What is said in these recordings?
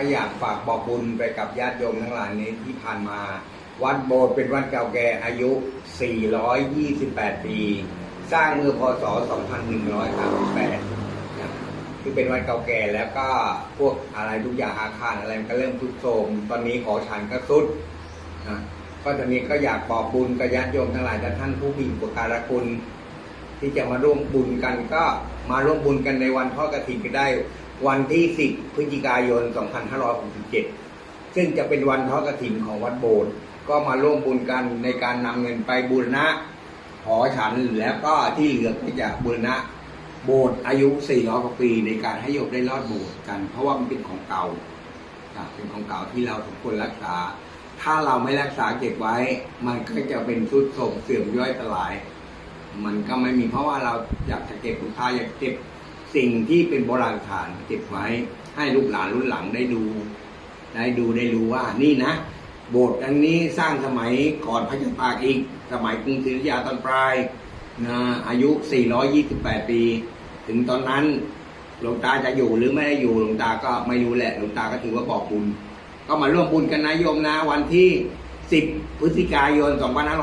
ก็อยากฝากบอกบุญไปกับญาติโยมทั้งหลายนี้ที่ผ่านมา วัดโบสถ์เป็นวัดเก่าแก่อายุ 428 ปี สร้างเมื่อพศ 2138นะคือเป็นวัดเก่าแก่แล้วก็พวกอะไรทุกอย่างอาคารอะไรมันก็เริ่มทุดโทรมตอนนี้ขอฉันก็สุดนะก็ตอนนี้ก็อยากบอกบุญกับญาติโยมทั้งหลายแต่ท่านผู้มีอุปการะคุณ ที่จะมาร่วมบุญกันก็มาร่วมบุญกันในวันทอดกฐินก็ได้ วันที่ 10 พฤศจิกายน 2567 ซึ่งจะเป็นวันทอดกฐินของวัดโบสถ์ก็มาร่วมบุญกันในการนำเงินไปบูรณะหอฉันแล้วก็ที่เหลือก็จะบูรณะโบสถ์อายุ 400 กว่าปีในการให้โยมได้รอดโบสถ์กัน เพราะว่ามันเป็นของเก่าอะเป็นของเก่าที่เราทุกคนรักษา ถ้าเราไม่รักษาเก็บไว้ มันก็จะเป็นทรุดโทรมเสื่อมย่อยสลาย มันก็ไม่มีเพราะว่าเราอยากจะเก็บลูกค้าอยากเก็บสิ่งที่เป็นโบราณสถานเก็บไว้ให้ลูกหลานรุ่นหลังได้ดู ได้ดูได้รู้ว่านี่นะ โบสถ์อันนี้สร้างสมัยก่อนพระเจ้าตากอีก สมัยกรุงศรีอยุธยาตอนปลายนะอายุ 428 ปี ถึงตอนนั้นหลวงตาจะอยู่หรือไม่ได้อยู่หลวงตาก็ไม่รู้แหละหลวงตาก็ถือว่าบอกบุญก็มาร่วมบุญกันนะโยมนะวันที่ 10 พฤศจิกายน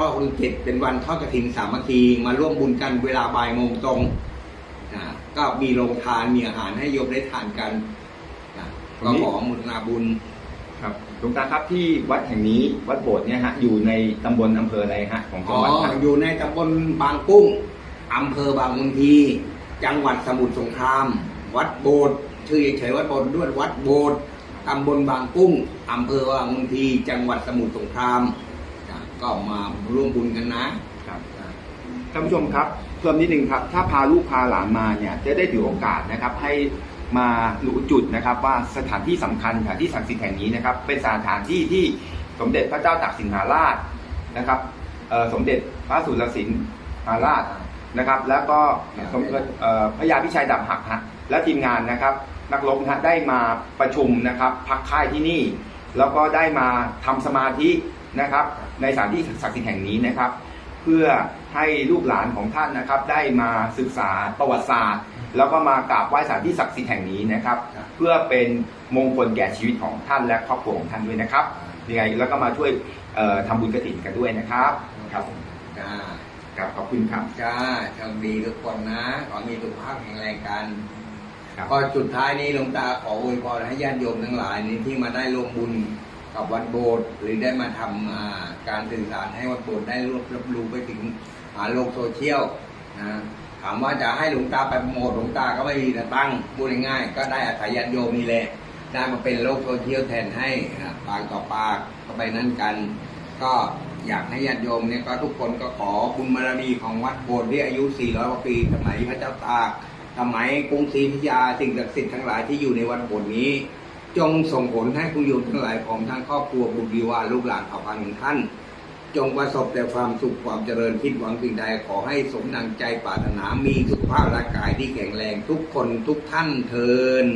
2567 เป็นวันทอดกฐินสามัคคีมาร่วมบุญกันเวลาบ่ายโมงตรงอ่าก็มีโรงทานมีอาหารให้โยมได้ทานกันอ่าก็ขออนุโมุทนาบุญครับหลวงตาครับที่วัดแห่งนี้วัดโบสถ์เนี่ยฮะอยู่ในตำบลอำเภออะไรฮะของจัอ๋งอหวัดครับอยู่ในตำบลบางกุ้งอำเภอบางมุนทีจังหวัดสมุทรสงคราม วัดโบสถ์ชื่อเฉยๆวัดโบสถ์ด้วยวัดโบสถ์ ตำบลบางกุ้งอำเภอบางมุนทีจังหวัดสมุทรสงครามอะก็มาร่วมบุญกันนะครับท่านผู้ชมครับเพิ่มนิดนึงครับ ถ้าพาลูกพาหลานมาเนี่ยจะได้ถือโอกาสนะครับให้มารู้จุดนะครับว่าสถานที่สำคัญสถานที่ศักดิ์สิทธิ์แห่งนี้นะครับ เป็นสถานที่ที่สมเด็จพระเจ้าตากสินมหาราชนะครับเอ่อสมเด็จพระสุรสินมหาราชนะครับ แล้วก็สมเด็จเอ่อพระยาพิชัยดาบหักฮะและทีมงานนะครับ นักรบนะฮะได้มาประชุมนะครับพักค่ายที่นี่ แล้วก็ได้มาทำสมาธินะครับในสถานที่ศักดิ์สิทธิ์แห่งนี้นะครับ เพื่อให้ลูกหลานของท่านนะครับ ได้มาศึกษาประวัติศาสตร์ แล้วก็มากราบไหว้สถานที่ศักดิ์สิทธิ์แห่งนี้นะครับครับเพื่อเป็นมงคลแก่ชีวิตของท่านและครอบครัวของท่านด้วยนะครับยังไงแล้วก็มาช่วยเอ่อทำบุญกระถิ่นกันด้วยนะครับครับจ้าครับขอบคุณครับจ้าโชคดีทุกคนนะขอมีสุขภาพแข็งแรงกัน ครับก็จุดท้ายนี้หลวงตาขออวยพรให้ญาติโยมทั้งหลายนี้ที่มาได้ร่วมบุญกับวัดโบสถ์หรือได้มาทำการสื่อสารให้วัดโบสถ์ได้รับรับรู้ไปถึงโลกโซเชียลนะถามว่าจะให้หลวงตาไปโปรโมทหลวงตาก็ไม่มีแต่ตั้งพูดง่ายๆก็ได้อาศัยญาติโยมนี่แหละได้มาเป็นโลกโซเชียลแทนให้ปากต่อปากก็ไปนั่นกัน ก็อยากให้ญาติโยมเนี่ยก็ทุกคนก็ขอบุญบารมีของวัดโบสถ์ที่อายุ 400 กว่าปีสมัยพระเจ้าตาก สมัยกรุงศรีพิยาสิ่งศักดิ์สิทธิ์ทั้งหลายที่อยู่ในวัดโบสถ์นี้ จงส่งผลให้คุณโยมทั้งหลายของทั้งครอบครัวบุตรดีว่าลูกหลานเผ่าพันธุ์ของท่าน จงประสบแต่ความสุขความเจริญคิดหวังสิ่งใดขอให้สมดังใจปรารถนามีสุขภาพร่างกายที่แข็งแรงทุกคนทุกท่านเทิน